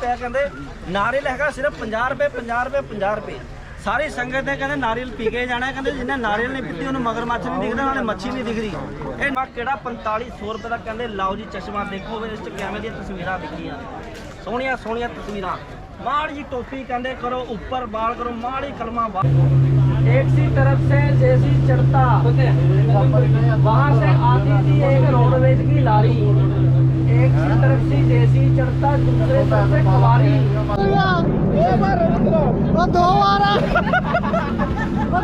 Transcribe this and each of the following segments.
ਪਿਆ ਕਹਿੰਦੇ, ਨਾਰੀਅਲ ਹੈਗਾ ਸਿਰਫ 50 ਰੁਪਏ 50 ਰੁਪਏ 50 ਰੁਪਏ। ਸਾਰੀ ਸੰਗਤ ਨੇ ਕਹਿੰਦੇ ਨਾਰੀਅਲ ਪੀ ਕੇ ਜਾਣਾ ਕਹਿੰਦੇ ਜਿਹਨੇ ਨਾਰੀਅਲ ਨਹੀਂ ਪੀਤੀ, ਉਹਨੂੰ ਮਗਰਮੱਛ ਨਹੀਂ ਦਿਖਦਾ ਨਾਲੇ ਮੱਛੀ ਨਹੀਂ ਦਿਖਦੀ। ਇਹ ਮਾ ਕਿਹੜਾ 4500 ਰੁਪਏ ਦਾ ਕਹਿੰਦੇ, ਲਾਓ ਜੀ ਚਸ਼ਮਾ ਦੇਖੋ ਵੀ ਇਸ ਚ ਕਿਵੇਂ ਦੀਆਂ ਤਸਵੀਰਾਂ ਦਿਖੀਆਂ। ਸੋਹਣੀਆਂ ਸੋਹਣੀਆਂ ਤਸਵੀਰਾਂ। ਮਾੜੀ ਜੀ ਟੋਪੀ ਕਹਿੰਦੇ ਕਰੋ, ਉੱਪਰ ਬਾਲ ਕਰੋ, ਮਾੜੀ ਕਲਮਾ एक सी तरफ़ से जैसी चढ़ता, वहाँ से आती थी एक रोडवेज़ की लारी। एक सी तरफ़ से जैसी चढ़ता, दूसरे तरफ़ से कवारी दो बार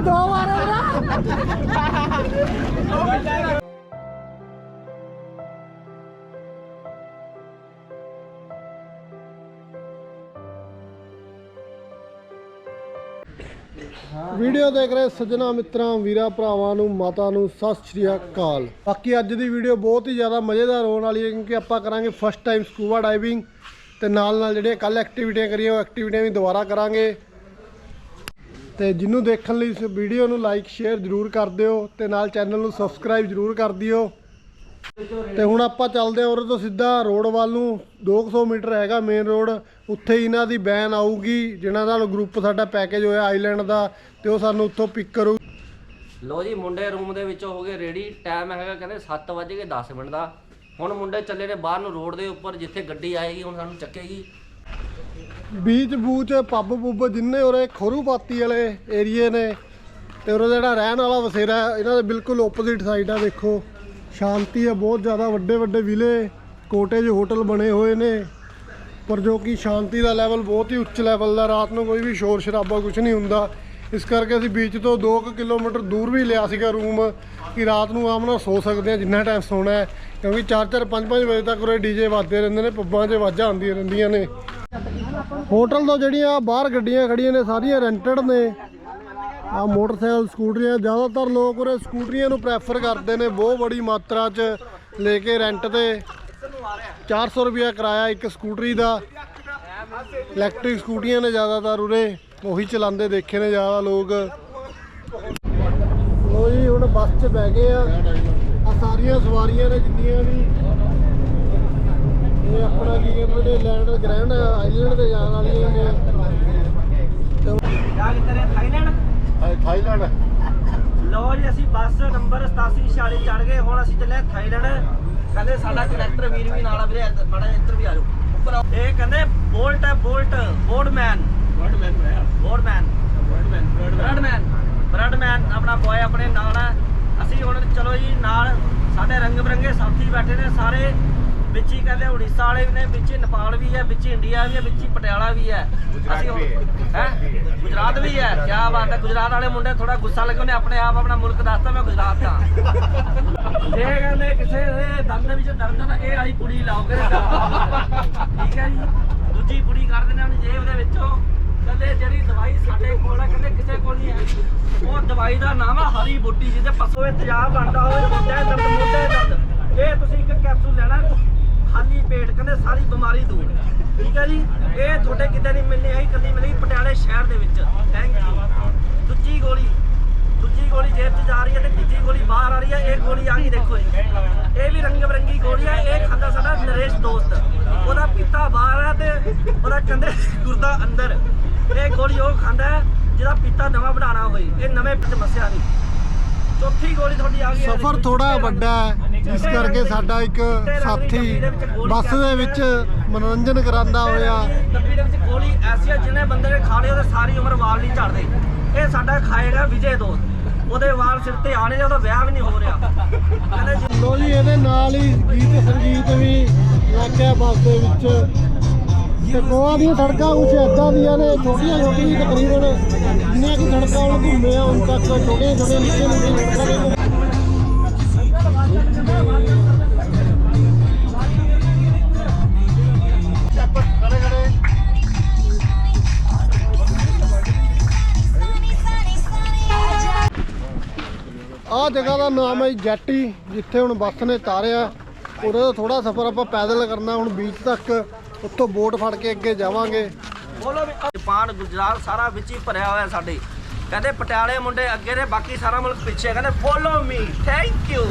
दो बार ਵੀਡੀਓ ਦੇਖ ਰਹੇ ਸੱਜਣਾ ਮਿੱਤਰਾਂ, ਵੀਰਾਂ ਭਰਾਵਾਂ ਨੂੰ, ਮਾਤਾ ਨੂੰ, ਸਤਿ ਸ਼੍ਰੀ ਅਕਾਲ। ਬਾਕੀ ਅੱਜ ਦੀ ਵੀਡੀਓ ਬਹੁਤ ਹੀ ਜ਼ਿਆਦਾ ਮਜ਼ੇਦਾਰ ਹੋਣ ਵਾਲੀ ਹੈ ਕਿਉਂਕਿ ਆਪਾਂ ਕਰਾਂਗੇ ਫਸਟ ਟਾਈਮ ਸਕੂਬਾ ਡਾਈਵਿੰਗ ਤੇ ਨਾਲ ਨਾਲ ਜਿਹੜੀਆਂ ਕੱਲ ਐਕਟੀਵਿਟੀਆਂ ਕਰੀਆਂ, ਉਹ ਐਕਟੀਵਿਟੀਆਂ ਵੀ ਦੁਬਾਰਾ ਕਰਾਂਗੇ। ਤੇ ਜਿਹਨੂੰ ਦੇਖਣ ਲਈ ਇਸ ਵੀਡੀਓ ਨੂੰ ਲਾਈਕ ਸ਼ੇਅਰ ਜ਼ਰੂਰ ਕਰ ਦਿਓ ਤੇ ਨਾਲ ਚੈਨਲ ਨੂੰ ਸਬਸਕ੍ਰਾਈਬ ਜ਼ਰੂਰ ਕਰ ਦਿਓ। ਤੇ ਹੁਣ ਆਪਾਂ ਚੱਲਦੇ ਹਾਂ ਉਰੇ ਤੋਂ ਸਿੱਧਾ ਰੋਡ ਵੱਲ ਨੂੰ। 200 ਮੀਟਰ ਹੈਗਾ ਮੇਨ ਰੋਡ ਉੱਥੇ ਹੀ ਇਹਨਾਂ ਦੀ ਵੈਨ ਆਊਗੀ ਜਿਨ੍ਹਾਂ ਨਾਲ ਗਰੁੱਪ ਸਾਡਾ ਪੈਕੇਜ ਹੋਇਆ ਆਈਲੈਂਡ ਦਾ ਤੇ ਉਹ ਸਾਨੂੰ ਉੱਥੋਂ ਪਿਕ ਕਰੂ। ਲੋ ਜੀ ਮੁੰਡੇ ਰੂਮ ਦੇ ਵਿੱਚੋਂ ਹੋ ਗਏ ਰੈਡੀ ਟਾਈਮ ਹੈਗਾ ਕਹਿੰਦੇ 7 ਵਜੇ ਕੇ 10 ਮਿੰਟ ਦਾ। ਹੁਣ ਮੁੰਡੇ ਚੱਲੇ ਨੇ ਬਾਹਰ ਨੂੰ ਰੋਡ ਦੇ ਉੱਪਰ ਜਿੱਥੇ ਗੱਡੀ ਆਏਗੀ ਹੁਣ ਸਾਨੂੰ ਚੱਕੇਗੀ। ਬੀਚ ਬੂਚ ਪੱਬ ਪੁੱਬ ਜਿੰਨੇ ਉਰੇ ਖੋਰੂਪਾਤੀ ਵਾਲੇ ਏਰੀਏ ਨੇ। ਤੇ ਉਰੇ ਜਿਹੜਾ ਰਹਿਣ ਵਾਲਾ ਵਸੇਰਾ ਇਹਨਾਂ ਦੇ ਬਿਲਕੁਲ ਆਪੋਜ਼ਿਟ ਸਾਈਡ ਆ ਦੇਖੋ ਸ਼ਾਂਤੀ ਹੈ, ਬਹੁਤ ਜ਼ਿਆਦਾ ਵੱਡੇ ਵੱਡੇ ਵਿਲੇ, ਕੋਟੇਜ ਹੋਟਲ ਬਣੇ ਹੋਏ ਨੇ। ਪਰ ਜੋ ਕਿ ਸ਼ਾਂਤੀ ਦਾ ਲੈਵਲ ਬਹੁਤ ਹੀ ਉੱਚ ਲੈਵਲ ਦਾ, ਰਾਤ ਨੂੰ ਕੋਈ ਵੀ ਸ਼ੋਰ ਸ਼ਰਾਬਾ ਕੁਝ ਨਹੀਂ ਹੁੰਦਾ। ਇਸ ਕਰਕੇ ਅਸੀਂ ਬੀਚ ਤੋਂ 2 ਕਿਲੋਮੀਟਰ ਦੂਰ ਵੀ ਲਿਆ ਸੀਗਾ ਰੂਮ ਕਿ ਰਾਤ ਨੂੰ ਆਮ ਨਾਲ ਸੋ ਸਕਦੇ ਹਾਂ, ਜਿੰਨਾ ਟਾਈਮ ਸੋਣਾ ਹੈ। ਕਿਉਂਕਿ 4-4 5-5 ਵਜੇ ਤੱਕ ਉਰੇ ਡੀਜੇ ਵੱਜਦੇ ਰਹਿੰਦੇ ਨੇ, ਪੱਬਾਂ 'ਚ ਆਵਾਜ਼ਾਂ ਆਉਂਦੀਆਂ ਰਹਿੰਦੀਆਂ ਨੇ। ਹੋਟਲ ਤੋਂ ਜਿਹੜੀਆਂ ਬਾਹਰ ਗੱਡੀਆਂ ਖੜੀਆਂ ਨੇ, ਸਾਰੀਆਂ ਰੈਂਟਡ ਨੇ। ਆ ਮੋਟਰਸਾਈਕਲ, ਸਕੂਟਰੀਆਂ, ਜ਼ਿਆਦਾਤਰ ਲੋਕ ਉਰੇ ਸਕੂਟਰੀਆਂ ਨੂੰ ਪ੍ਰੈਫਰ ਕਰਦੇ ਨੇ, ਬਹੁਤ ਬੜੀ ਮਾਤਰਾ 'ਚ ਲੈ ਕੇ ਰੈਂਟ ਤੇ। 400 ਰੁਪਿਆ ਕਿਰਾਇਆ ਇੱਕ ਸਕੂਟਰੀ ਦਾ। ਇਲੈਕਟ੍ਰਿਕ ਸਕੂਟਰੀਆਂ ਨੇ ਜ਼ਿਆਦਾਤਰ ਉਰੇ, ਉਹੀ ਚਲਾਉਂਦੇ, ਦੇਖੇ ਨੇ ਜ਼ਿਆਦਾ ਲੋਕ। ਲੋ ਜੀ, ਹੁਣ ਬੱਸ 'ਚ ਬਹਿ ਗਏ ਆ। ਆ ਸਾਰੀਆਂ ਸਵਾਰੀਆਂ ਨੇ ਜਿੰਨੀਆਂ ਵੀ। ਇਹ ਆਪਣਾ ਕੀ ਕਹਿੰਦੇ ਨੇ ਲੈਂਡ ਗ੍ਰੈਂਡ ਆਈਲੈਂਡ ਤੇ ਜਾਣ ਵਾਲੀਆਂ ਨੇ। ਤੇ ਜਾ ਕਿੱਥੇ ਥਾਈਲੈਂਡ ਥਾਈਲੈਂਡ। ਲੋ ਜੀ ਅਸੀਂ ਬੱਸ ਨੰਬਰ 8746 ਚੜ ਗਏ। ਹੁਣ ਅਸੀਂ ਚੱਲੇ ਥਾਈਲੈਂਡ। ਕਹਿੰਦੇ ਸਾਡਾ ਕਨੈਕਟਰ ਵੀਰ ਵੀ ਨਾਲ ਆ ਵੀਰੇ ਇੱਧਰ- ਮਾੜਾ ਜਿਹਾ ਇੱਧਰ ਵੀ ਆ ਜਾਓ। ਉੱਪਰ ਆਓ। ਇਹ ਕਹਿੰਦੇ ਬੋਲਟ ਹੈ ਬੋਲਟ। ਬੋਰਡਮੈਨ ਬੋਰਡਮੈਨ ਬੋਰਡਮੈਨ। ਬ੍ਰੈਡਮੈਨ। ਬ੍ਰੈਡਮੈਨ ਆਪਣਾ ਬॉय ਆਪਣੇ ਨਾਲ ਹੈ। ਅਸੀਂ ਹੁਣ ਚਲੋ ਜੀ ਨਾਲ ਸਾਡੇ ਰੰਗ ਬਰੰਗੇ ਸਾਥੀ ਬੈਠੇ ਨੇ ਸਾਰੇ। ਵਿੱਚ ਹੀ ਕਹਿੰਦੇ ਉੜੀਸਾ ਵਾਲੇ ਵੀ ਨੇ ਵਿੱਚ ਹੀ ਨੇਪਾਲ ਵੀ ਹੈ ਵਿੱਚ ਹੀ ਇੰਡੀਆ ਵੀ ਹੈ ਵਿੱਚ ਹੀ ਪਟਿਆਲਾ ਵੀ ਹੈ। ਅਸੀਂ ਹੈ। ਗੁਜਰਾਤ ਵੀ ਹੈ। ਕੀ ਬਾਤ ਹੈ। ਗੁਜਰਾਤ ਵਾਲੇ ਮੁੰਡੇ ਥੋੜਾ ਗੁੱਸਾ ਲੱਗੇ ਉਹਨੇ ਆਪਣੇ ਆਪ ਆਪਣਾ ਮੁਲਕ ਦੱਸਤਾ ਮੈਂ ਗੁਜਰਾਤ ਦਾ ਇਹ ਕਹਿੰਦੇ ਕਿਸੇ ਦੇ ਦੰਦ ਵਿੱਚ ਦਰਦ ਨਾ ਇਹ ਵਾਲੀ ਕੁੜੀ ਲਾਓਗੇ ਠੀਕ ਹੈ ਜੀ। ਦੂਜੀ ਕੁੜੀ ਕਰ ਦਿੰਦੇ ਹੁਣ ਜੇਬ ਦੇ ਵਿੱਚੋਂ। ਕਹਿੰਦੇ ਜਿਹੜੀ ਦਵਾਈ ਸਾਡੇ ਕੋਲ ਹੈ ਕਹਿੰਦੇ ਕਿਸੇ ਕੋਲ ਨਹੀਂ ਹੈ। ਉਹ ਦਵਾਈ ਦਾ ਨਾਮ ਹੈ ਹਰੀ ਬੂਟੀ ਜਿਹਦੇ ਪਸੋਂ ਇਹ ਤੇਜ਼ਾਬ ਬਣਦਾ ਹੋਵੇ ਮੋਢੇ ਦਰਦ ਮੋਢੇ ਦਰਦ ਇਹ ਤੁਸੀਂ ਇੱਕ ਕੈਪਸੂਲ ਲੈਣਾ ਖਾਲੀ ਪੇਟ ਕਹਿੰਦੇ ਸਾਰੀ ਬਿਮਾਰੀ ਦੂਰ। ਠੀਕ ਹੈ ਜੀ? ਇਹ ਤੁਹਾਡੇ ਕਿਤੇ ਨਹੀਂ ਮਿਲਣੀ ਹੈ ਕੱਲੀ ਮਿਲੇਗੀ ਪਟਿਆਲੇ ਸ਼ਹਿਰ ਦੇ ਵਿੱਚ। ਥੈਂਕ ਯੂ ਦੂਜੀ ਗੋਲੀ ਦੂਜੀ ਗੋਲੀ ਜੇਬ 'ਚ ਜਾ ਰਹੀ ਹੈ ਤੇ ਤੀਜੀ ਗੋਲੀ ਬਾਹਰ ਆ ਰਹੀ ਹੈ। ਇਹ ਗੋਲੀ ਆ ਗਈ ਦੇਖੋ ਜੀ। ਇਹ ਵੀ ਰੰਗ ਬਰੰਗੀ ਗੋਲੀ ਹੈ। ਇਹ ਖਾਂਦਾ ਸਾਡਾ ਨਰੇਸ਼ ਦੋਸਤ। ਉਹਦਾ ਪਿੱਤਾ ਬਾਹਰ ਹੈ ਤੇ ਉਹਦਾ ਕਹਿੰਦੇ ਗੁਰਦਾ ਅੰਦਰ। ਇਹ ਗੋਲੀ ਉਹ ਖਾਂਦਾ ਹੈ ਜਿਹਦਾ ਪਿੱਤਾ ਨਵਾਂ ਬਣਾਉਣਾ ਹੋਏ। ਇਹ ਨਵੇਂ ਪਿੱਤ ਮਸਿਆ ਨਹੀਂ। ਚੌਥੀ ਗੋਲੀ ਤੁਹਾਡੀ ਆ ਗਈ ਸਫ਼ਰ ਥੋੜਾ ਵੱਡਾ ਹੈ। ਜਿਸ ਕਰਕੇ ਸਾਡਾ ਇੱਕ ਸਾਥੀ ਬੱਸ ਦੇ ਵਿੱਚ ਮਨੋਰੰਜਨ ਕਰਾਉਂਦਾ ਹੋਇਆ। ਡੱਬੀ ਦੇ ਵਿੱਚ ਗੋਲੀ ਐਸੀ ਹੈ ਜਿਹਨੇ ਬੰਦੇ ਨੇ ਖਾ ਲਈ ਉਹਦੇ ਸਾਰੀ ਉਮਰ ਵਾਲ ਨਹੀਂ ਝੜਦੇ। ਇਹ ਸਾਡਾ ਖਾਏਗਾ ਵਿਜੇ ਦੋਸਤ। ਉਹਦੇ ਵਾਲ ਸਿਰ ਤੇ ਆਣੇ ਉਹਦਾ ਵਿਆਹ ਵੀ ਨਹੀਂ ਹੋ ਰਿਹਾ। ਕਹਿੰਦੇ ਲੋ ਜੀ ਇਹਦੇ ਨਾਲ ਹੀ ਗੀਤ ਸੰਗੀਤ ਵੀ ਲੱਗਿਆ ਬੱਸ ਦੇ ਵਿੱਚ। ਤੇ ਗੋਆ ਦੀਆਂ ਸੜਕਾਂ ਕੁਛ ਏਦਾਂ ਦੀਆਂ ਨੇ ਛੋਟੀਆਂ ਛੋਟੀਆਂ ਤਕਰੀਬਨ। ਜਿੰਨੀਆਂ ਕਿ ਸੜਕਾਂ ਹੁਣ ਘੁੰਮੇ ਆ ਹੁਣ ਤੱਕ ਛੋਟੀਆਂ ਛੋਟੀਆਂ ਨਿੱਕੀਆਂ ਸੜਕਾਂ ਆਹ ਜਗ੍ਹਾ ਦਾ ਨਾਮ ਹੈ ਜੈਟੀ, ਜਿੱਥੇ ਹੁਣ ਬੱਸ ਨੇ ਤਾਰਿਆ। ਉਹਦੇ ਤੋਂ ਥੋੜਾ ਸਫ਼ਰ ਆਪਾਂ ਪੈਦਲ ਕਰਨਾ, ਹੁਣ ਬੀਚ ਤੱਕ ਉੱਥੋਂ ਬੋਟ ਫੜ ਕੇ ਅੱਗੇ ਜਾਵਾਂਗੇ। ਬੋਲੋ ਵੀ ਜਾਪਾਨ, ਗੁਜਰਾਤ, ਸਾਰਾ ਵਿੱਚ ਹੀ ਭਰਿਆ ਹੋਇਆ ਸਾਡੇ। ਕਹਿੰਦੇ ਪਟਿਆਲੇ ਮੁੰਡੇ ਅੱਗੇ ਨੇ, ਬਾਕੀ ਸਾਰਾ ਮੁਲਕ ਪਿੱਛੇ। ਕਹਿੰਦੇ ਫੋਲੋ ਮੀ ਥੈਂਕ ਯੂ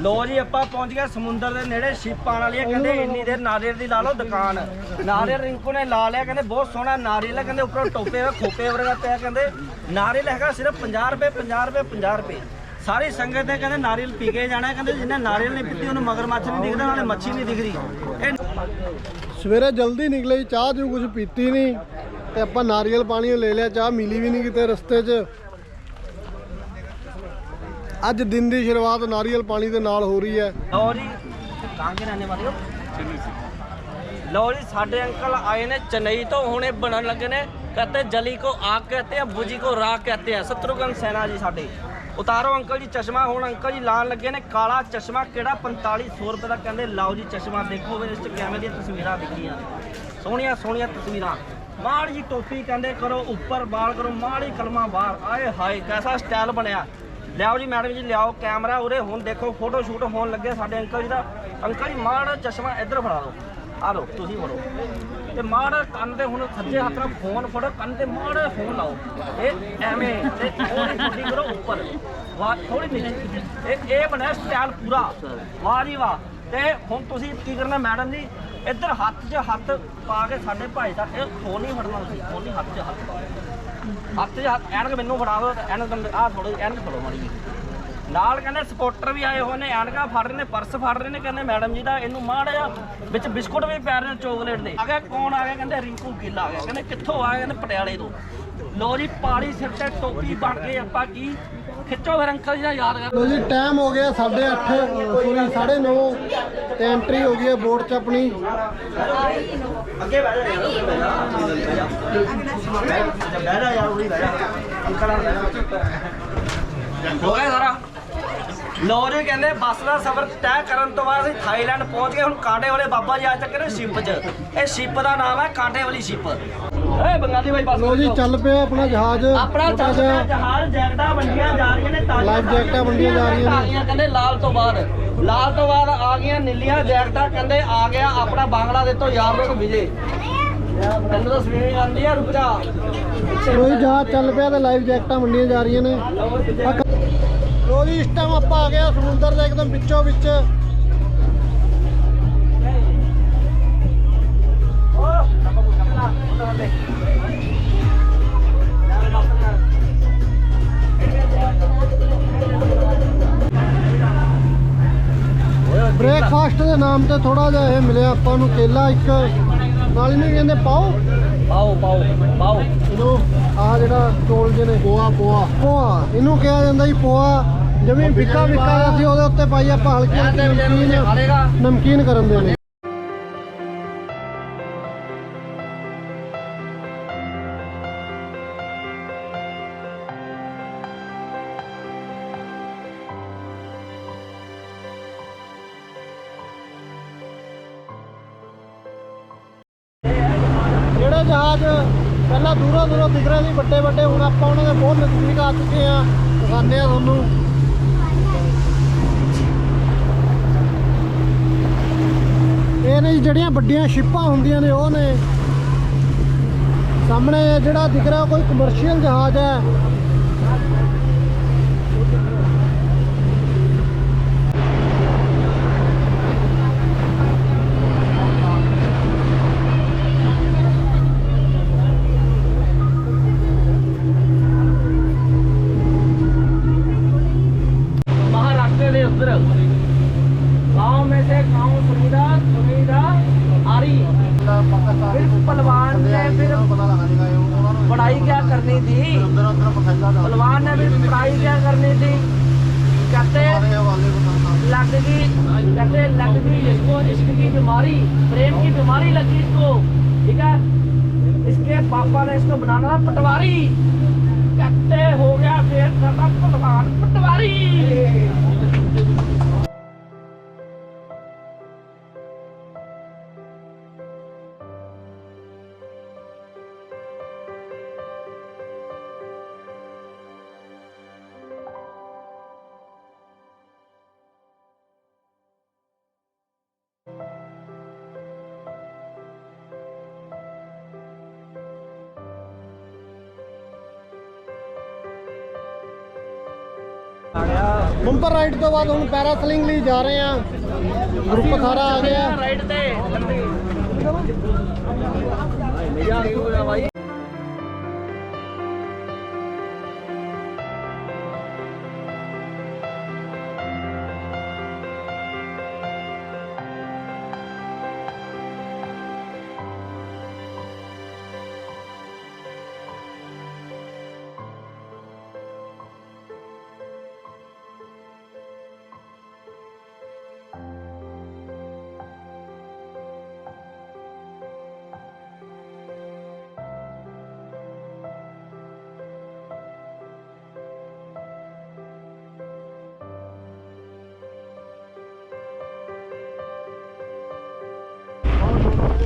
ਲੋ ਜੀ, ਆਪਾਂ ਪਹੁੰਚ ਗਏ ਸਮੁੰਦਰ ਦੇ ਨੇੜੇ, ਸ਼ਿਪ ਆਉਣ ਵਾਲੀ ਹੈ ਕਹਿੰਦੇ ਇੰਨੀ ਦੇਰ ਨਾਰੀਅਲ ਦੀ ਲਾ ਲਓ ਦੁਕਾਨ। ਨਾਰੀਅਲ ਰਿੰਕੂ ਨੇ ਲਾ ਲਿਆ, ਕਹਿੰਦੇ ਬਹੁਤ ਸੋਹਣਾ ਨਾਰੀਅਲ ਹੈ, ਕਹਿੰਦੇ ਉੱਪਰੋਂ ਟੋਪੇ ਵਾ ਖੋਪੇ ਵਰਗਾ ਪਿਆ ਕਹਿੰਦੇ। ਨਾਰੀਅਲ ਹੈਗਾ ਸਿਰਫ 50 ਰੁਪਏ 50 ਰੁਪਏ 50 ਰੁਪਏ। ਸਾਰੀ ਸੰਗਤ ਨੇ ਕਹਿੰਦੇ ਨਾਰੀਅਲ ਪੀ ਕੇ ਜਾਣਾ ਕਹਿੰਦੇ ਜਿਹਨੇ ਨਾਰੀਅਲ ਨਹੀਂ ਪੀਤੀ, ਉਹਨੂੰ ਮਗਰਮੱਛ ਨਹੀਂ ਦਿਖਦਾ, ਨਾਲੇ ਮੱਛੀ ਨਹੀਂ ਦਿਖਦੀ ਇਹ ਸਵੇਰੇ ਜਲਦੀ ਨਿਕਲੇ ਚਾਹ ਜੂ ਕੁਝ ਪੀਤੀ ਨਹੀਂ, ਤੇ ਆਪਾਂ ਨਾਰੀਅਲ ਪਾਣੀ ਲੈ ਲਿਆ, ਚਾਹ ਮਿਲੀ ਵੀ ਨਹੀਂ ਕਿਤੇ ਰਸਤੇ 'ਚ। ਅੱਜ ਦਿਨ ਦੀ ਸ਼ੁਰੂਆਤ ਨਾਰੀਅਲ ਪਾਣੀ ਦੇ ਨਾਲ ਹੋ ਰਹੀ ਹੈ। ਲਓ ਜੀ ਕਹਾਂ ਕੇ ਰਹਿਣੇ ਵਾਲੇ ਹੋ ਲਓ ਜੀ, ਸਾਡੇ ਅੰਕਲ ਆਏ ਨੇ ਚੇਨਈ ਤੋਂ, ਹੁਣੇ ਬਣਨ ਲੱਗੇ ਨੇ। ਕਹਤੇ ਜਲੀ ਕੋ ਆਗ ਕਹਤੇ ਆ ਬੁਜੀ ਕੋ ਰਾਗ ਕਹਤੇ ਆ। ਸ਼ਤਰੂਗਨ ਸੈਨਾ ਜੀ ਸਾਡੇ। ਉਤਾਰੋ ਅੰਕਲ ਜੀ ਚਸ਼ਮਾ, ਹੁਣ ਅੰਕਲ ਜੀ ਲਾਣ ਲੱਗੇ ਨੇ ਕਾਲਾ ਚਸ਼ਮਾ ਕਿਹੜਾ? 4500 ਰੁਪਏ ਦਾ ਕਹਿੰਦੇ, ਲਾਓ ਜੀ ਚਸ਼ਮਾ, ਦੇਖੋ ਵੀ ਇਸ ਚ ਕਿਵੇਂ ਦੀਆਂ ਤਸਵੀਰਾਂ ਦਿਖੀਆਂ ਸੋਹਣੀਆਂ ਸੋਹਣੀਆਂ ਤਸਵੀਰਾਂ। ਮਾੜੀ ਜੀ ਟੋਪੀ ਕਹਿੰਦੇ, ਕਰੋ ਉੱਪਰ ਬਾਲ ਕਰੋ ਮਾੜੀ ਕਲਮਾ ਬਾਹਰ। ਆਏ ਹਾਏ, ਕੈਸਾ ਸਟਾਈਲ ਬਣਿਆ। ਲਿਆਓ ਜੀ ਮੈਡਮ ਜੀ, ਲਿਆਓ ਕੈਮਰਾ ਉਰੇ, ਹੁਣ ਦੇਖੋ ਫੋਟੋ ਸ਼ੂਟ ਹੋਣ ਲੱਗੇ ਸਾਡੇ ਅੰਕਲ ਜੀ ਦਾ। ਅੰਕਲ ਜੀ, ਮਾੜਾ ਚਸ਼ਮਾ ਇੱਧਰ ਫੜਾ ਲਓ ਆ ਲਓ, ਤੁਸੀਂ ਫੜੋ। ਤੇ ਮਾੜਾ ਕੰਨ ਤੇ ਹੁਣ ਸੱਜੇ ਹੱਥ ਨਾਲ ਫੋਨ ਫੜੋ, ਕੰਨ ਤੇ ਮਾੜਾ ਫੋਨ ਲਾਓ। ਇਹ ਐਵੇਂ, ਤੇ ਥੋੜੀ ਛੋਟੀ ਕਰੋ ਉੱਪਰ। ਵਾਹ ਥੋੜੀ ਨੀਚੇ ਇਹ ਇਹ ਬਣਿਆ ਸਟਾਈਲ ਪੂਰਾ। ਵਾਹ ਜੀ ਵਾਹ। ਤੇ ਹੁਣ ਤੁਸੀਂ ਕੀ ਕਰਨਾ ਮੈਡਮ ਜੀ? ਇੱਧਰ ਹੱਥ 'ਚ ਹੱਥ ਪਾ ਕੇ ਸਾਡੇ ਭਾਈ ਦਾ ਇਹ ਫੋਨ ਨਹੀਂ ਫੜਨਾ ਤੁਸੀਂ ਫੋਨ ਨਹੀਂ ਹੱਥ 'ਚ ਹੱਥ ਪਾਓ ਹੱਥ 'ਚ ਹੱਥ, ਐਨਕ ਮੈਨੂੰ ਫੜਾ ਦਿਓ ਤੇ ਐਨਕ ਆ ਥੋੜੀ ਐਨਕ ਫੜੋ ਮਾੜੀ ਜਿਹੀ। ਨਾਲ ਕਹਿੰਦੇ ਸਪੋਰਟਰ ਵੀ ਆਏ ਹੋਏ ਨੇ, ਐਨਕਾਂ ਫੜ ਰਹੇ ਨੇ ਪਰਸ ਫੜ ਰਹੇ ਨੇ, ਕਹਿੰਦੇ ਮੈਡਮ ਜੀ ਦਾ, ਇਹਨੂੰ ਮਾੜਾ ਜਿਹਾ ਵਿੱਚ ਬਿਸਕੁਟ ਵੀ ਪੈ ਰਹੇ ਨੇ ਚੋਕਲੇਟ ਦੇ। ਆ ਗਿਆ ਕੌਣ ਆ ਗਿਆ? ਕਹਿੰਦੇ ਰਿੰਕੂ ਗਿੱਲ ਆ ਗਿਆ। ਕਹਿੰਦੇ ਕਿੱਥੋਂ ਆਏ ਕਹਿੰਦੇ ਪਟਿਆਲੇ ਤੋਂ। ਲੋ ਜੀ, ਪਾਲੀ ਸਿਰ ਤੇ ਟੋਪੀ ਬਣ ਕੇ ਆਪਾਂ ਕੀ ਖਿੱਚੋ ਫਿਰ ਅੰਕਲ ਜੀ ਦਾ ਯਾਦ ਕਰ। ਲੋ ਜੀ ਟਾਈਮ ਹੋ ਗਿਆ 8:30 ਸੋਰੀ 9:30 ਤੇ ਐਂਟਰੀ ਹੋ ਗਈ ਹੈ ਬੋਟ 'ਚ ਆਪਣੀ। ਅੱਗੇ ਬਹਿ ਜਾ ਯਾਰ ਬਹਿ ਜਾ ਬਹਿ ਜਾ ਯਾਰ ਉਰੀ ਬਹਿ ਜਾ ਅੰਕਲ ਨਾਲ ਬਹਿ ਜਾ ਹੋ ਗਿਆ ਸਾਰਾ। ਲੋ ਜੀ ਕਹਿੰਦੇ ਬੱਸ ਦਾ ਸਫ਼ਰ ਤੈਅ ਕਰਨ ਤੋਂ ਬਾਅਦ ਅਸੀਂ ਥਾਈਲੈਂਡ ਪਹੁੰਚ ਗਏ। ਹੁਣ ਕਾਂਟੇ ਵਾਲੇ ਬਾਬਾ ਜੀ ਆ ਨੇ ਸ਼ਿਪ 'ਚ। ਇਹ ਸ਼ਿਪ ਦਾ ਨਾਮ ਹੈ ਕਾਂਟੇ ਵਾਲੀ ਸ਼ਿਪ। ਏ ਬੰਗਾਲੀ ਬਾਈ ਬੱਸ ਲੋ ਜੀ ਚੱਲ ਪਿਆ ਆਪਣਾ ਜਹਾਜ਼ ਆਪਣਾ ਚੱਲ। ਰਿਹਾ ਜਹਾਜ਼ ਜੈਕਟਾਂ ਵੰਡੀਆਂ ਜਾ ਰਹੀਆਂ ਨੇ ਤਾਲੀਆਂ Life ਜੈਕਟਾਂ ਵੰਡੀਆਂ ਜਾ ਰਹੀਆਂ ਨੇ। ਤਾਲੀਆਂ ਕਹਿੰਦੇ ਲਾਲ ਤੋਂ ਬਾਅਦ। ਲਾਲ ਤੋਂ ਬਾਅਦ ਆ ਗਈਆਂ ਨੀਲੀਆਂ ਜੈਕਟਾਂ ਕਹਿੰਦੇ ਆ ਗਿਆ ਆਪਣਾ ਬਾਂਗਲਾ ਦੇ ਤੋਂ ਯਾਰ ਲੋਕ ਵਿਜੇ। ਤੈਨੂੰ ਤਾਂ ਸਵੀਮਿੰਗ ਆਉਂਦੀ ਆ ਰੁਕ ਜਾ। ਜੀ ਜਹਾਜ਼ ਚੱਲ ਪਿਆ ਤੇ ਲਾਈਵ ਜੈਕਟਾਂ ਵੰਡੀਆਂ ਜਾ ਰਹੀਆਂ ਨੇ। ਲੋ ਜੀ। ਇਸ ਟਾਈਮ ਆਪਾਂ ਆ ਗਏ ਸਮੁੰਦਰ ਦੇ ਇੱਕਦਮ ਵਿੱਚੋਂ ਵਿੱਚ। ਬ੍ਰੇਕਫਾਸਟ ਦੇ ਨਾਮ ਤੇ ਥੋੜਾ ਜਿਹਾ ਇਹ ਮਿਲਿਆ ਆਪਾਂ ਨੂੰ ਕੇਲਾ ਇੱਕ ਨਾਲ ਇਹਨੂੰ ਕਹਿੰਦੇ ਪਾਓ। ਪਾਓ ਪਾਓ ਪਾਓ। ਇਹਨੂੰ ਆ ਜਿਹੜਾ ਚੋਲ ਜਿਹੇ ਨੇ। ਪੋਆ ਪੋਆ। ਪੋਆ। ਇਹਨੂੰ ਕਿਹਾ ਜਾਂਦਾ ਜੀ ਪੋਆ। ਜਿਵੇਂ ਫਿੱਕਾ ਫਿੱਕਾ ਸੀ ਉਹਦੇ ਉੱਤੇ ਪਾਈ ਆਪਾਂ ਹਲਕੀ ਨਮਕੀਨ ਨਮਕੀਨ ਕਰਨ ਦੇ ਨੇ ਦੂਰੋਂ ਦੂਰੋਂ ਵੱਡੇ ਵੱਡੇ ਹੁਣ ਆਪਾਂ ਉਹਨਾਂ ਦੇ ਬਹੁਤ ਨਜ਼ਦੀਕ ਆ ਚੁੱਕੇ ਆ ਦਿਖਾਉਂਦੇ ਆ ਤੁਹਾਨੂੰ। ਇਹ ਨੇ ਜਿਹੜੀਆਂ ਵੱਡੀਆਂ ਸ਼ਿਪਾਂ ਹੁੰਦੀਆਂ ਨੇ, ਉਹ ਨੇ। ਸਾਹਮਣੇ ਜਿਹੜਾ ਦਿਖ ਰਿਹਾ ਕੋਈ ਕਮਰਸ਼ੀਅਲ ਜਹਾਜ਼ ਹੈ। महाराष्ट्र में उधर गाँव में से गाँव सुविधा सुविधा आ रही फिर पहलवान ने फिर पढ़ाई क्या करनी थी? पहलवान ने फिर पढ़ाई क्या करनी थी? कहते, लग गई, कहते, लग गई इसको इश्क की बीमारी, प्रेम की बीमारी लगी इसको। ठीक है? इसके पापा ने इसको बनाना पटवारी। कहते, हो गया फिर करना पटवारी। Thank you. ਬੰਪਰ ਰਾਈਡ ਤੋਂ ਬਾਅਦ ਹੁਣ ਪੈਰਾਸਲਿੰਗ ਲਈ ਜਾ ਰਹੇ ਆ ਗਰੁੱਪ ਸਾਰਾ ਆ ਗਿਆ। ਰਾਈਟ ਤੇ।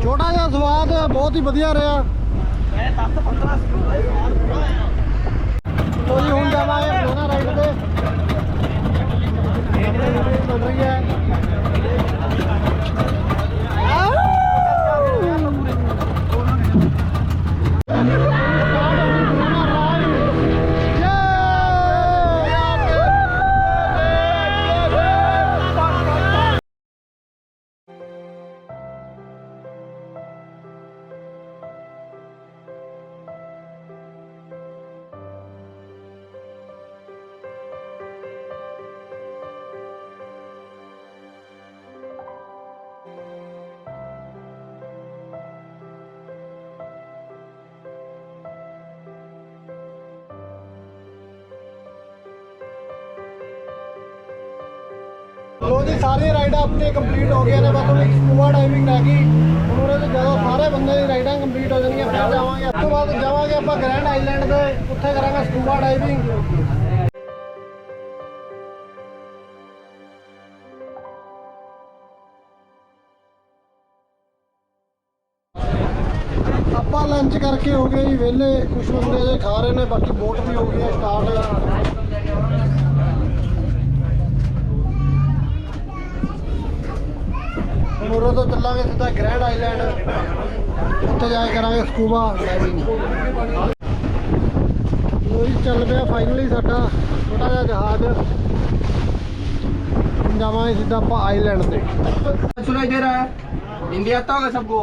ਛੋਟਾ ਜਿਹਾ ਸਵਾਦ ਬਹੁਤ ਹੀ ਵਧੀਆ ਰਿਹਾ। ਲੋ ਜੀ, ਸਾਰੀ ਰਾਈਡਾਂ ਆਪਣੀ ਕੰਪਲੀਟ ਹੋ ਗਈਆਂ ਨੇ। ਬਸ ਹੁਣ ਸਕੂਬਾ ਡਾਈਵਿੰਗ ਰਹਿ ਗਈ। ਹੁਣ ਉਹਦੇ ਤੇ ਜਦੋਂ ਸਾਰੇ ਬੰਦੇ ਦੀ ਰਾਈਡਾਂ ਕੰਪਲੀਟ ਹੋ ਜਾਣਗੀਆਂ, ਫਿਰ ਜਾਵਾਂਗੇ। ਉਸ ਤੋਂ ਬਾਅਦ ਜਾਵਾਂਗੇ ਆਪਾਂ ਗ੍ਰੈਂਡ ਆਈਲੈਂਡ ਤੇ ਉੱਥੇ ਕਰਾਂਗੇ ਸਕੂਬਾ ਡਾਈਵਿੰਗ ਆਪਾਂ ਲੰਚ ਕਰਕੇ ਹੋ ਗਏ ਜੀ, ਵਿਹਲੇ। ਕੁਝ ਬੰਦੇ ਜੇ ਖਾ ਰਹੇ ਨੇ, ਬਾਕੀ ਬੋਟ ਵੀ ਹੋ ਗਈ ਹੈ ਸਟਾਰਟ ਮੋਰੋ ਤੋਂ ਚੱਲਾਂਗੇ ਸਿੱਧਾ ਗ੍ਰੈਂਡ ਆਈਲੈਂਡ ਉੱਥੇ ਜਾ ਕੇ ਕਰਾਂਗੇ ਸਕੂਬਾ ਡਾਈਵਿੰਗ ਲੋ ਜੀ ਚੱਲ ਪਿਆ ਫਾਈਨਲੀ ਸਾਡਾ ਛੋਟਾ ਜਿਹਾ ਜਹਾਜ਼ ਹੁਣ ਜਾਵਾਂਗੇ ਸਿੱਧਾ ਆਪਾਂ ਆਈਲੈਂਡ ਤੇ सुनाई दे रहा है हिंदी आता होगा सबको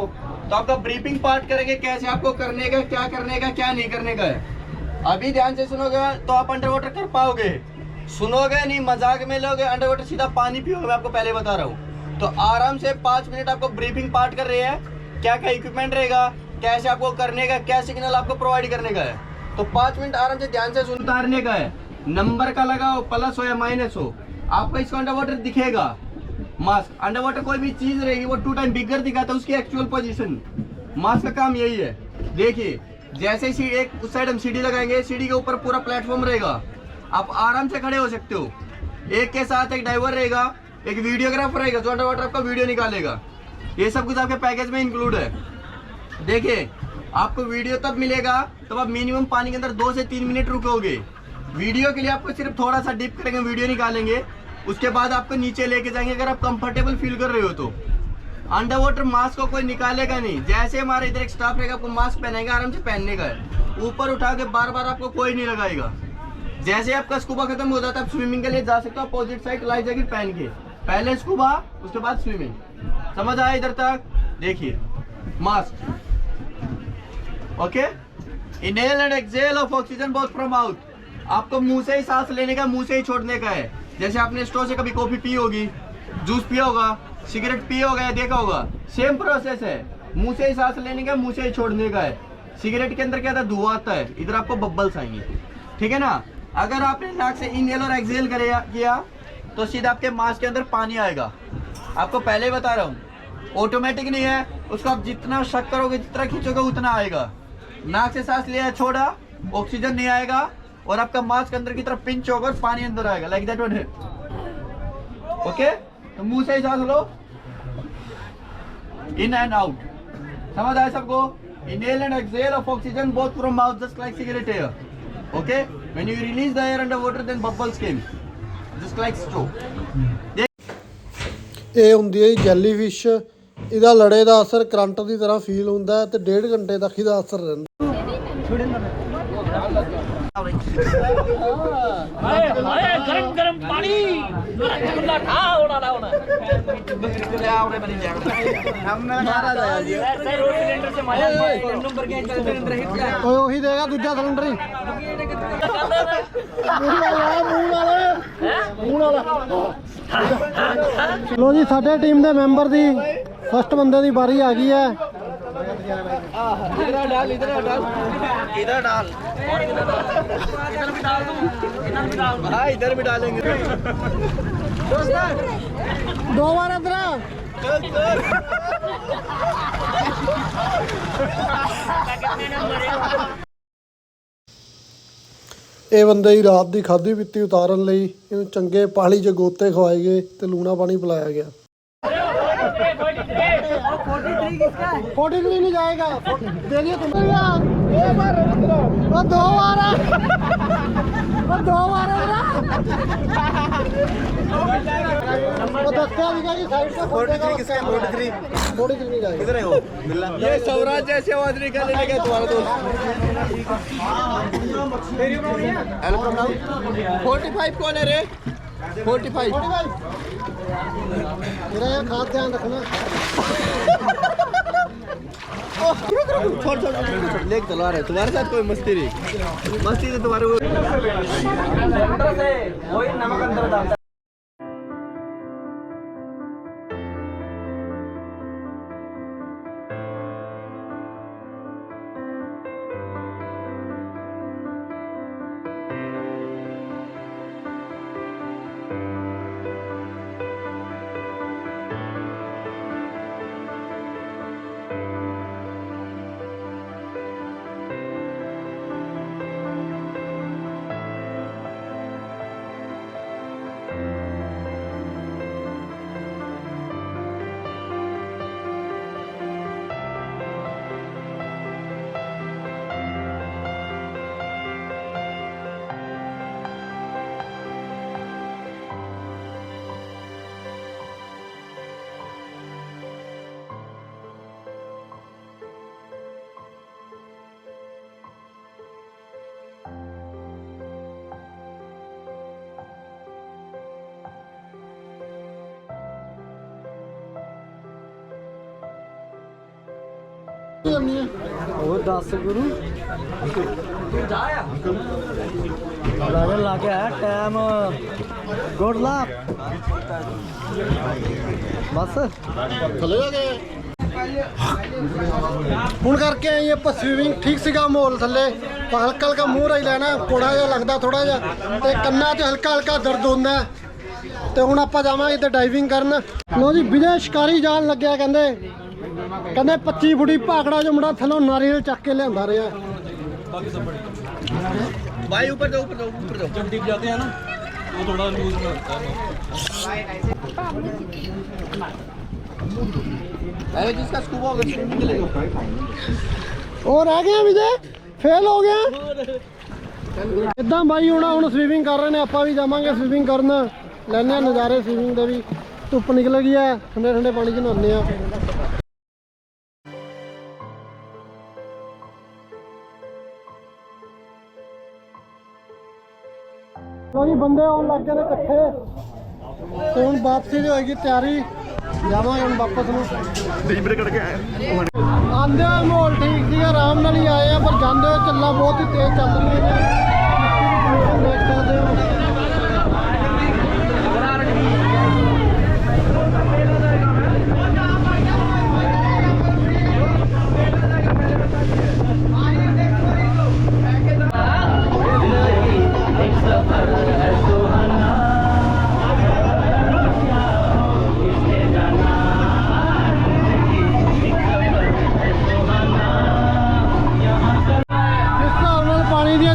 तो आपका ब्रीफिंग पार्ट करेंगे कैसे आपको करने का क्या करने का क्या नहीं करने का है अभी ध्यान से सुनोगे तो आप अंडर वाटर कर पाओगे सुनोगे नहीं मजाक में लोगे अंडर वाटर सीधा पानी पियोगे मैं आपको पहले बता रहा हूँ तो आराम से पाँच मिनट आपको ब्रीफिंग पार्ट कर रहे हैं। क्या क्या इक्विपमेंट रहेगा, कैसे आपको करने का, क्या सिग्नल आपको प्रोवाइड करने का है। तो पाँच मिनट आराम से ध्यान से सुन उतारने का है। नंबर का लगाओ प्लस हो या माइनस हो। आपको इसका अंडर वाटर दिखेगा। मास्क अंडर वाटर कोई भी चीज़ रहेगी, वो टू टाइम बिगर दिखाता है, उसकी एक्चुअल पोजीशन मास्क का काम यही है। देखिए, जैसे सी एक, उस साइड हम सीढ़ी लगाएँगे सीढ़ी के ऊपर पूरा प्लेटफॉर्म रहेगा। आप आराम से खड़े हो सकते हो। एक के साथ एक ड्राइवर रहेगा। एक वीडियोग्राफर रहेगा जो अंडर वाटर आपका वीडियो निकालेगा। ये सब कुछ आपके पैकेज में इंक्लूड है। देखिए, आपको वीडियो तब मिलेगा तब आप मिनिमम पानी के अंदर दो से तीन मिनट रुकोगे। वीडियो के लिए आपको सिर्फ़ थोड़ा सा डिप करेंगे वीडियो निकालेंगे। उसके बाद आपको नीचे लेके जाएँगे अगर आप कंफर्टेबल फील कर रहे हो तो। अंडर वाटर मास्क को कोई निकालेगा नहीं। जैसे हमारे इधर एक स्टाफ रहेगा, आपको मास्क पहनेगा, आराम से पहनने का ऊपर उठा के बार बार आपको कोई नहीं लगाएगा। जैसे आपका स्कूबा खत्म हो जाता है, आप स्विमिंग के लिए जा सकते हो अपोजिट साइड लाइफ जैकेट पहन के। पहले स्कूबा उसके बाद स्विमिंग समझ आया इधर तक? देखिए mask okay inhale and exhale of oxygen both from mouth आपको मुँह से ही सांस लेने का, मुँह से ही छोड़ने का है। जैसे आपने स्टोर से कभी कॉफ़ी पी होगी जूस पिया होगा सिगरेट पिया होगा या देखा होगा सेम प्रोसेस है। मुँह से ही सांस लेने का, मुँह से ही छोड़ने का है। सिगरेट के अंदर क्या था? धुआँ आता है। इधर आपको बब्बल्स आएँगे। ठीक है ना? अगर आपने नाक से इनहेल और करे किया तो सीधा आपके मास्क के अंदर पानी आएगा। आपको पहले ही बता रहा हूँ ऑटोमेटिक नहीं है, उसको आप जितना शक करोगे, जितना खींचोगे, उतना आएगा। नाक से सांस लिया, छोड़ा ऑक्सीजन नहीं आएगा, और आपका मास्क अंदर की तरफ़ पिंच होगा और पानी अंदर आएगा लाइक दैट वन ओके तो मुँह से ही सांस लो। इन एंड आउट समझ आया सबको? Inhale and exhale of oxygen, both from mouth, just like cigarette okay? When you release the air under water, then bubbles came just like straw ਇਹ ਹੁੰਦੀ ਹੈ ਜੈਲੀਫਿਸ਼ ਇਹਦਾ ਲੜੇ ਦਾ ਅਸਰ ਕਰੰਟ ਦੀ ਤਰ੍ਹਾਂ ਫੀਲ ਹੁੰਦਾ ਹੈ ਤੇ ਡੇਢ ਘੰਟੇ ਤੱਕ ਇਹਦਾ ਅਸਰ ਰਹਿੰਦਾ। ਹਾਏ ਹਾਏ ਗਰਮ ਗਰਮ ਪਾਣੀ ਠੰਡਾ ਠਾ ਹੋਣਾ ਨਾ ਹੋਣਾ ਲਿਆ ਉਹਨੇ ਮੇਰੀ ਜੈਕਟ ਹਮਨੇ ਮਾਰਾ ਜਾਇਆ ਜੀ ਸਰ ਉਹ ਸਿਲੰਡਰ ਸੇ ਮਾਇਆ ਨੰਬਰ ਕੇ ਸਿਲੰਡਰ ਹਿੱਟ ਓਏ ਉਹੀ ਦੇਗਾ ਦੂਜਾ ਸਿਲੰਡਰ ਹੀ। ਮੂੰਹ ਵਾਲਾ ਮੂੰਹ ਵਾਲਾ ਮੂੰਹ ਵਾਲਾ ਲੋ ਜੀ, ਸਾਡੇ ਟੀਮ ਦੇ ਮੈਂਬਰ ਦੀ ਫਸਟ ਬੰਦੇ ਦੀ ਵਾਰੀ ਆ ਗਈ ਹੈ। इधर डाल इधर डाल इधर डाल और इधर डाल इधर भी डाल दूं इधर भी डाल हाँ इधर भी डालेंगे ਦੋ ਵਾਰ ਅੰਦਰ ਆ। ਇਹ ਬੰਦੇ ਹੀ ਰਾਤ ਦੀ ਖਾਧੀ ਪੀਤੀ ਉਤਾਰਨ ਲਈ ਇਹਨੂੰ ਚੰਗੇ ਪਾਣੀ 'ਚ ਗੋਤੇ ਖਵਾਏ ਗਏ ਤੇ ਲੂਣਾ ਪਾਣੀ ਪਿਲਾਇਆ ਗਿਆ फ़ोटो भी नहीं जाएगा। देंगे तुम वो दो बार वो दो बार थ्री किसका नहीं जाएगा। किधर है वो? ये जैसे लेने दोस्त। फोर्टी फाइव कौन है रे? Forty five. मेरा खास ध्यान रखना। लेक चला रहे तुम्हारे साथ कोई मस्ती नहीं मस्ती तो तुम्हारे वो ਹੋਰ ਦੱਸ ਗੁਰੂ। ਜਾ ਆ ਲੱਗਣ ਲੱਗਿਆ ਟਾਈਮ ਗੁੱਡ ਲੱਕ ਬਸ। ਥੱਲੇ ਹੋ ਗਏ। ਹੁਣ ਕਰਕੇ ਆਏ ਇਹ ਸਵੀਮਿੰਗ ਠੀਕ ਸੀਗਾ ਮੋਲ ਥੱਲੇ। ਹਲਕਾ ਹਲਕਾ ਮੂੰਹ ਰਹੀ ਲੈਣਾ ਥੋੜਾ ਜਿਹਾ ਲੱਗਦਾ ਥੋੜਾ ਜਿਹਾ। ਤੇ ਕੰਨਾਂ 'ਚ ਹਲਕਾ ਹਲਕਾ ਦਰਦ ਹੁੰਦਾ। ਤੇ ਹੁਣ ਆਪਾਂ ਜਾਵਾਂਗੇ ਤੇ ਡਾਈਵਿੰਗ ਕਰਨ। ਲੋ ਜੀ ਵਿਜੇ ਸ਼ਿਕਾਰੀ ਜਾਣ ਲੱਗਿਆ ਕਹਿੰਦੇ। ਕਹਿੰਦੇ 25 ਫੁੱਟੀ ਭਾਖੜਾ ਜੋ ਮੁੰਡਾ ਥੱਲੋਂ ਨਾਰੀਅਲ ਚੱਕ ਕੇ ਲਿਆਂਦਾ ਰਿਹਾ भाई ऊपर जाओ ऊपर जाओ ऊपर जाओ जब डिप जाते हैं ना वो थोड़ा लूज में होता है अरे जिसका स्कूबा होगा स्विमिंग चलेगा ਉਹ ਰਹਿ ਗਿਆ ਵਿਜੇ ਫੇਲ ਹੋ ਗਿਆ ਇਦਾਂ ਬਾਈ ਹੁਣ ਹੁਣ ਸਵੀਮਿੰਗ ਕਰ ਰਹੇ ਨੇ ਆਪਾਂ ਵੀ ਜਾਵਾਂਗੇ ਸਵੀਮਿੰਗ ਕਰਨ ਲੈਣੇ ਆ ਨਜ਼ਾਰੇ ਸਵੀਮਿੰਗ ਦੇ ਵੀ ਧੁੱਪ ਨਿਕਲ ਗਈ ਹੈ ਠੰਡੇ ਠੰਡੇ ਪਾਣੀ 'ਚ ਨਹਾਉਂਦੇ ਆ ਲੋ ਜੀ, ਬੰਦੇ ਆਉਣ ਲੱਗ ਗਏ ਨੇ ਇਕੱਠੇ। ਤੇ ਹੁਣ ਵਾਪਸੀ ਦੀ ਹੋਏਗੀ ਤਿਆਰੀ। ਜਾਵਾਂਗੇ ਹੁਣ ਵਾਪਸ ਨੂੰ। ਆਂਦੇ ਹੋਏ ਮਾਹੌਲ ਠੀਕ ਸੀਗਾ ਆਰਾਮ ਨਾਲ ਹੀ ਆਏ ਆ, ਪਰ ਜਾਂਦੇ ਹੋਏ ਚੱਲਾ ਬਹੁਤ ਹੀ ਤੇਜ਼ ਚੱਲ ਰਹੀ ਹੈ ਦੇਖ ਸਕਦੇ ਹੋ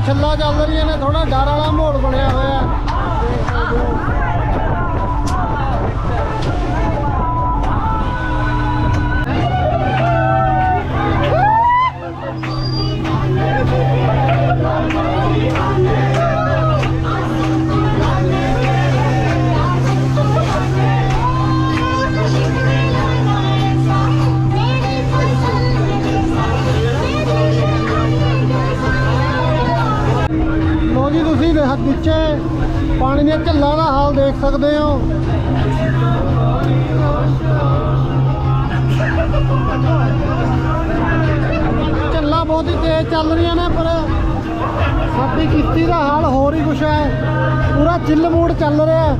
ਨਾਲ ਪਾਣੀ ਚੱਲ ਰਹੀਆਂ ਨੇ ਥੋੜਾ ਡਰ ਵਾਲਾ ਮਾਹੌਲ ਬਣਿਆ ਹੋਇਆ। ਦੇਖ ਪਾਣੀ ਦੀਆਂ ਝੱਲਾਂ ਦਾ ਹਾਲ ਦੇਖ ਸਕਦੇ ਹੋ। ਝੱਲਾਂ ਬਹੁਤ ਹੀ ਤੇਜ਼ ਚੱਲ ਰਹੀਆਂ ਨੇ, ਪਰ ਸਾਡੀ ਕਿਸ਼ਤੀ ਦਾ ਹਾਲ ਹੋਰ ਹੀ ਕੁਛ ਹੈ। ਪੂਰਾ ਚਿੱਲ ਮੂਡ ਚੱਲ ਰਿਹਾ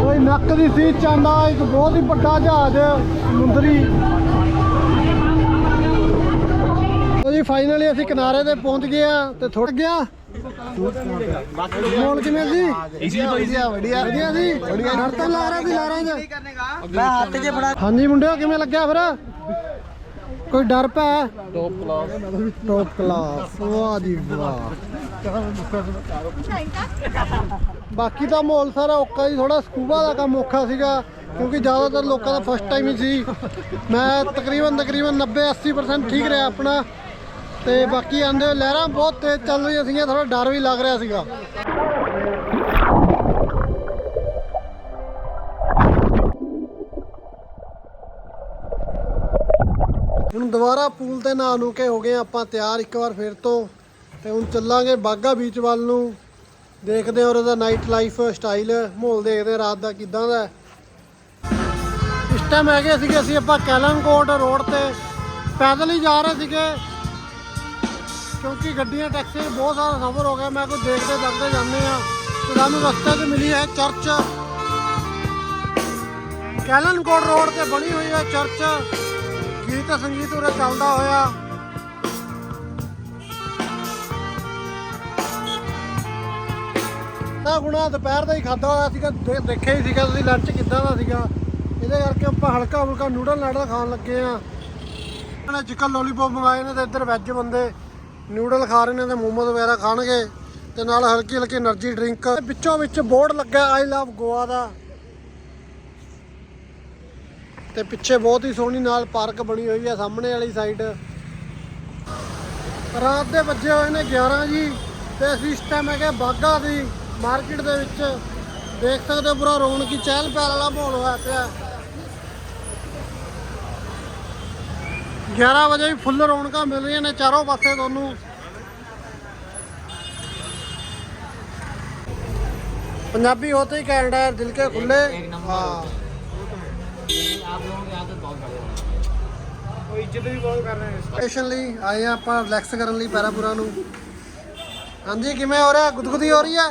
ਕੋਈ ਨੱਕ ਦੀ ਸੀਟ ਚਾਹੁੰਦਾ ਇੱਕ ਬਹੁਤ ਹੀ ਵੱਡਾ ਜਹਾਜ਼ ਸਮੁੰਦਰੀ ਉਹ ਜੀ ਫਾਈਨਲੀ ਅਸੀਂ ਕਿਨਾਰੇ ਤੇ ਪਹੁੰਚ ਗਏ ਆ ਤੇ ਥੁੜ ਗਿਆ ਮੋਲ ਕਿਵੇਂ ਸੀ ਵਧੀਆ ਵਧੀਆ। ਵਧੀਆ ਵਧੀਆ। ਜੀ ਡਰ ਤਾਂ ਲੱਗ ਰਿਹਾ ਸੀ ਲਾਰਾਂ 'ਚ ਮੈਂ ਹੱਥ 'ਚ ਫੜਾ ਹਾਂਜੀ ਮੁੰਡਿਓ ਕਿਵੇਂ ਲੱਗਿਆ ਫਿਰ? ਕੋਈ ਡਰ ਪੈ ਟੌਪ ਕਲਾਸ ਟੌਪ ਕਲਾਸ ਵਾਹ ਜੀ ਵਾਹ। ਬਾਕੀ ਤਾਂ ਮਾਹੌਲ ਸਾਰਾ ਔਖਾ ਹੀ ਥੋੜਾ ਸਕੂਬਾ ਦਾ ਕੰਮ ਔਖਾ ਸੀਗਾ ਕਿਉਂਕਿ ਜ਼ਿਆਦਾਤਰ ਲੋਕਾਂ ਦਾ ਫਸਟ ਟਾਈਮ ਹੀ ਸੀ। ਮੈਂ ਤਕਰੀਬਨ ਤਕਰੀਬਨ 90 80% ਠੀਕ ਰਿਹਾ ਆਪਣਾ। ਤੇ ਬਾਕੀ ਆਂਦੇ ਹੋਏ ਲਹਿਰਾਂ ਬਹੁਤ ਤੇਜ਼ ਚੱਲ ਰਹੀਆਂ ਸੀਗੀਆਂ ਥੋੜਾ ਡਰ ਵੀ ਲੱਗ ਰਿਹਾ ਸੀਗਾ। ਹੁਣ ਦੁਬਾਰਾ ਪੂਲ ਤੇ ਨਹਾ ਨੂੰ ਕੇ ਹੋ ਗਏ ਆਪਾਂ ਤਿਆਰ, ਇੱਕ ਵਾਰ ਫਿਰ ਤੋਂ। ਤੇ ਹੁਣ ਚੱਲਾਂਗੇ ਬਾਗਾ ਬੀਚ ਵੱਲ ਨੂੰ। ਦੇਖਦੇ ਹਾਂ ਉਹਦਾ ਨਾਈਟ ਲਾਈਫ ਸਟਾਈਲ ਮਾਹੌਲ ਦੇਖਦੇ ਹਾਂ ਰਾਤ ਦਾ ਕਿਦਾਂ ਦਾ ਇਸ ਟਾਈਮ ਹੈਗੇ ਸੀਗੇ ਅਸੀਂ ਆਪਾਂ ਕੈਲਮਕੋਟ ਰੋਡ ਤੇ। ਪੈਦਲ ਹੀ ਜਾ ਰਹੇ ਸੀਗੇ। ਕਿਉਂਕਿ ਗੱਡੀਆਂ ਟੈਕਸੀ ਬਹੁਤ ਸਾਰਾ ਸਫ਼ਰ ਹੋ ਗਿਆ। ਮੈਂ ਕੋਈ ਦੇਖਦੇ ਦੇਖਦੇ ਜਾਂਦੇ ਆ ਤੇ ਸਾਨੂੰ ਰਸਤੇ 'ਚ ਮਿਲੀ ਹੈ ਚਰਚ। ਕੈਲਨਕੋਟ ਰੋਡ ਤੇ ਬਣੀ ਹੋਈ ਹੈ ਚਰਚ। ਗੀਤ ਸੰਗੀਤ ਉਰੇ ਚੱਲਦਾ ਹੋਇਆ। ਤਾਂ ਗੁਣਾ ਦੁਪਹਿਰ ਦਾ ਹੀ ਖਾਦਾ ਹੋਇਆ ਸੀਗਾ। ਦੇਖਿਆ ਹੀ ਸੀਗਾ ਤੁਸੀਂ ਲੰਚ ਕਿੱਦਾਂ ਦਾ ਸੀਗਾ। ਇਹਦੇ ਕਰਕੇ ਆਪਾਂ ਹਲਕਾ ਫੁਲਕਾ ਨੂਡਲ ਨਾਡਲ ਖਾਣ ਲੱਗੇ ਆ ਇਹਨਾਂ ਚਿਕਨ ਲੋਲੀਪੌਪ ਮੰਗਾਏ ਨੇ ਤੇ ਇੱਧਰ ਵੈਜ ਬੰਦੇ। ਨਿਊਡਲ ਖਾ ਰਹੇ ਨੇ ਤੇ ਮੋਮੋਸ ਵਗੈਰਾ ਖਾਣਗੇ ਤੇ ਨਾਲ ਹਲਕੀ ਹਲਕੀ એનર્ਜੀ ਡਰਿੰਕ ਵਿੱਚੋਂ ਵਿੱਚ ਬੋਰਡ ਲੱਗਾ ਆਈ ਲਵ ਗੋਆ ਦਾ। ਤੇ ਪਿੱਛੇ ਬਹੁਤ ਹੀ ਸੋਹਣੀ ਨਾਲ ਪਾਰਕ ਬਣੀ ਹੋਈ ਹੈ, ਸਾਹਮਣੇ ਵਾਲੀ ਸਾਈਡ ਰਾਤ ਦੇ ਵੱਜੇ ਹੋਏ ਨੇ 11 ਜੀ, ਤੇ ਅਸੀਂ ਇਸ ਟਾਈਮ ਹੈਗੇ ਬਾਗਾ ਦੀ ਮਾਰਕੀਟ ਦੇ ਵਿੱਚ। ਦੇਖ ਸਕਦੇ ਹੋ ਪੂਰਾ ਰੌਣਕੀ ਚਹਿਲ ਪਹਿਲ ਵਾਲਾ ਮਾਹੌਲ ਹੋਇਆ ਪਿਆ। 11 ਵਜੇ ਵੀ ਫੁੱਲ ਰੌਣਕਾਂ ਮਿਲ ਰਹੀਆਂ ਨੇ ਚਾਰੋਂ ਪਾਸੇ ਤੁਹਾਨੂੰ। ਪੰਜਾਬੀ ਹੋਤੇ ਹੀ ਕੈਨੇਡਾ ਹੈ ਦਿਲ ਕੇ ਖੁੱਲੇ। ਹਾਂ। ਸਟੇਸ਼ਨ ਲਈ ਆਏ ਆ ਆਪਾਂ ਰਿਲੈਕਸ ਕਰਨ ਲਈ ਪੈਰਾਪੁਰਾ ਨੂੰ। ਹਾਂਜੀ ਕਿਵੇਂ ਹੋ ਰਿਹਾ? ਗੁਦਗੁਦੀ ਹੋ ਰਹੀ ਹੈ?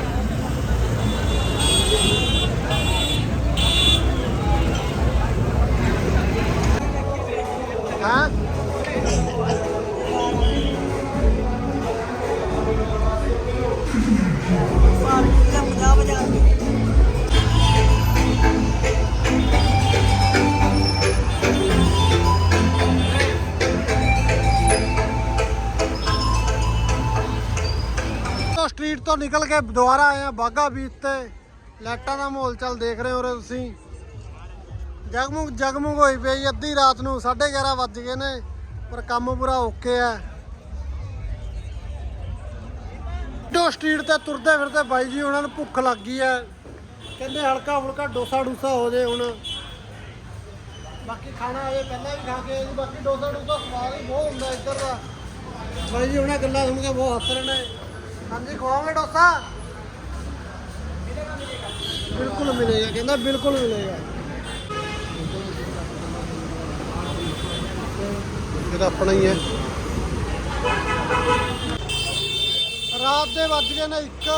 ਤੋਂ ਨਿਕਲ ਕੇ ਦੁਬਾਰਾ ਆਏ ਆ ਬਾਗਾ ਬੀਚ ਤੇ। ਲਾਈਟਾਂ ਦਾ ਮਾਹੌਲ ਚੱਲ ਦੇਖ ਰਹੇ ਹੋ ਰੇ ਤੁਸੀਂ। ਜਗਮੁਗ ਜਗਮੁਗ ਹੋਈ ਪਈ ਅੱਧੀ ਰਾਤ ਨੂੰ 11:30 ਵੱਜ ਗਏ ਨੇ, ਪਰ ਕੰਮ ਪੂਰਾ ਓਕੇ ਆ। ਡੋ ਸਟਰੀਟ ਤੇ ਤੁਰਦੇ ਫਿਰਦੇ ਬਾਈ ਜੀ ਉਹਨਾਂ ਨੂੰ ਭੁੱਖ ਲੱਗ ਗਈ ਐ ਕਹਿੰਦੇ ਹਲਕਾ ਫੁਲਕਾ ਡੋਸਾ ਡੂਸਾ ਹੋ ਜੇ ਹੁਣ। ਬਾਕੀ ਖਾਣਾ ਅਜੇ ਪਹਿਲਾਂ ਵੀ ਖਾ ਕੇ ਆਏ ਬਾਕੀ ਡੋਸਾ ਡੂਸਾ ਸਵਾਦ ਹੀ ਬਹੁਤ ਹੁੰਦਾ ਇੱਧਰ ਦਾ। ਬਾਈ ਜੀ ਉਹਨਾਂ ਗੱਲਾਂ ਸੁਣ ਕੇ ਬਹੁਤ ਹੱਸ ਰਹੇ ਨੇ। ਹਾਂਜੀ ਖਵਾਓਗੇ ਡੋਸਾ। ਬਿਲਕੁਲ ਮਿਲੇਗਾ, ਕਹਿੰਦਾ ਬਿਲਕੁਲ ਮਿਲੇਗਾ। ਇਹ ਤਾਂ ਆਪਣਾ ਹੀ ਹੈ। ਰਾਤ ਦੇ ਵੱਜ ਗਏ ਨੇ ਇੱਕ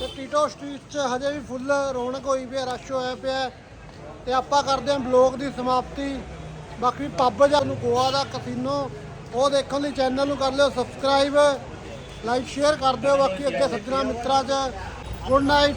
ਤੇ ਟੀਟੋ ਸਟਰੀਟ 'ਚ ਹਜੇ ਵੀ ਫੁੱਲ ਰੌਣਕ ਹੋਈ ਪਈ ਹੈ, ਰਸ਼ ਹੋਇਆ ਪਿਆ ਹੈ। ਤੇ ਆਪਾਂ ਕਰਦੇ ਹਾਂ ਬਲੌਗ ਦੀ ਸਮਾਪਤੀ। ਬਾਕੀ ਪੱਬ ਜਾਂ ਨੂੰ ਗੋਆ ਦਾ ਕਸੀਨੋ, ਉਹ ਦੇਖਣ ਲਈ ਚੈਨਲ ਨੂੰ ਕਰ ਲਿਓ, ਸਬਸਕ੍ਰਾਈਬ। ਲਾਈਕ ਸ਼ੇਅਰ ਕਰ ਦਿਓ ਬਾਕੀ ਅੱਗੇ ਸੱਜਣਾ ਮਿੱਤਰਾਂ 'ਚ। Good night.